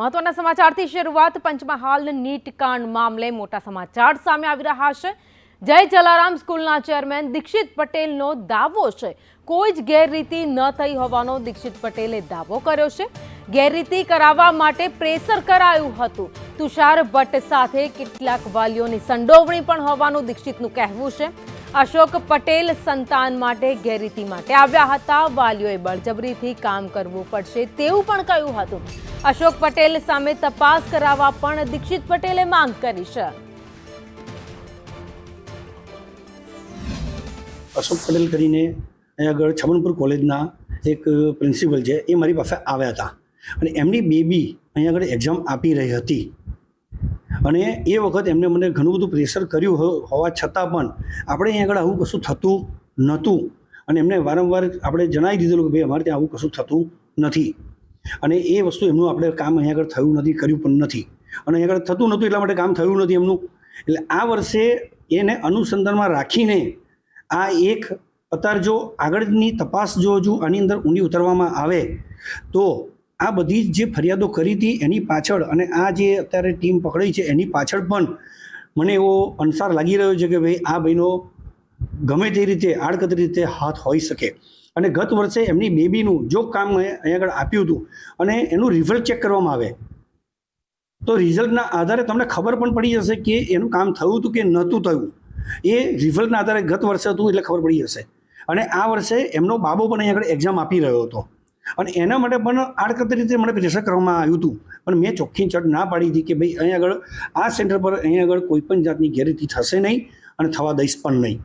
મહત્વના સમાચારથી શરૂઆત પંચમહાલ નીટ કાંડ મામલે મોટા સમાચાર સામે આવી રહ્યા છે. જય જલારામ, સ્કૂલના ચેરમેન દીક્ષિત પટેલનો દાવો છે. કોઈ જ ગેરરીતિ ન થઈ હોવાનો દીક્ષિત પટેલે દાવો કર્યો છે. ગેરરીતિ કરાવવા માટે પ્રેશર કરાયું હતું. તુષાર ભટ્ટ સાથે કેટલાક વાલીઓની સંડોવણી પણ હોવાનું દીક્ષિતનું કહેવું છે. અશોક પટેલ સંતાન માટે ગેરરીતિ માટે આવ્યા હતા. વાલીઓએ બળજબરીથી કામ કરવું પડશે તેવું પણ કહ્યું હતું. અશોક પટેલ સામે તપાસ કરાવવા પણ દીક્ષિત પટેલે માંગ કરી છે. અશોક પટેલ કરીને આગળ છમણપુર કોલેજના એક પ્રિન્સિપલ છે એ મારી પાસે આવ્યા હતા. અને એમની બેબી અહીંયા આગળ એક્ઝામ આપી રહી હતી. અને એ વખત એમને મને ઘણું બધું પ્રેશર કર્યું હોવા છતાં પણ આપણે અહીં આગળ આવું કશું થતું નહોતું. અને એમને વારંવાર આપણે જણાવી દીધેલું કે ભાઈ, અમારે ત્યાં આવું કશું થતું નથી. અને એ વસ્તુ એમનું આપણે કામ અહીંયા આગળ થયું નથી, કર્યું પણ નથી. અને અહીં આગળ થતું નહોતું એટલા માટે કામ થયું નથી એમનું. એટલે આ વર્ષે એને અનુસંધાનમાં રાખીને આ એક, અત્યારે જો આગળની તપાસ જો હજુ આની અંદર ઊંડી ઉતરવામાં આવે, તો આ બધી જ ફરિયાદો કરી હતી એની પાછળ અને આ જે અત્યારે ટીમ પકડાઈ છે એની પાછળ પણ મને એવો અનસાર લાગી રહ્યો છે કે ભાઈ આ ભાઈનો ગમે તે રીતે આડકતરી રીતે હાથ હોઈ શકે. અને ગત વર્ષે એમની બેબીનું જો કામ અહીંયા આગળ આપ્યું હતું અને એનું રિઝલ્ટ ચેક કરવામાં આવે, તો રિઝલ્ટના આધારે તમને ખબર પણ પડી જશે કે એનું કામ થયું હતું કે નહોતું થયું. એ રિઝલ્ટના આધારે ગત વર્ષે હતું એટલે ખબર પડી જશે. અને આ વર્ષે એમનો બાબો પણ અહીંયા આગળ એક્ઝામ આપી રહ્યો હતો. અને એના માટે પણ આડકતરી રીતે મને પ્રેશર કરવામાં આવ્યું હતું. પણ મેં ચોખ્ખી ચટ ના પાડી હતી કે ભાઈ અહીં આગળ આ સેન્ટર પર અહીં આગળ કોઈ પણ જાતની ગેરરીતિ થશે નહીં અને થવા દઈશ પણ નહીં.